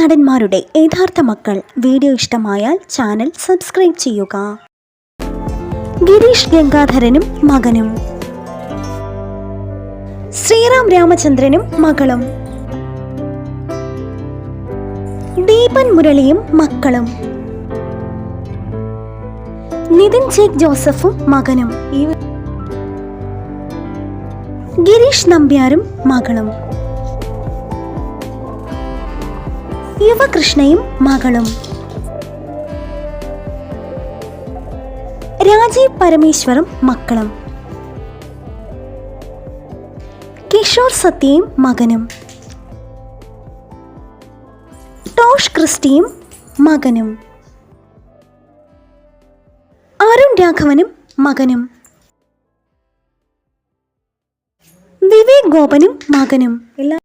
നടന്മാരുടെ യഥാർത്ഥ മക്കൾ. വീഡിയോ ഇഷ്ടമായാൽ ചാനൽ സബ്സ്ക്രൈബ് ചെയ്യുക. ഗിരീഷ് ഗംഗാധരനും മകനും. ശ്രീറാം രാമചന്ദ്രനും മകളും. ദീപൻ മുരളിയും മക്കളും. നിതിൻ ജേക്ക് ജോസഫും മകനും. ഗിരീഷ് നമ്പ്യാരും മകളും. യുവകൃഷ്ണയും മകളും. രാജീവ് പരമേശ്വറും മക്കളും. കിഷോർ സത്യയും മകനും. ടോഷ് ക്രിസ്റ്റിയും മകനും. അരുൺ രാഘവനും മകനും. വിവേക് ഗോപനും മകനും. എല്ലാ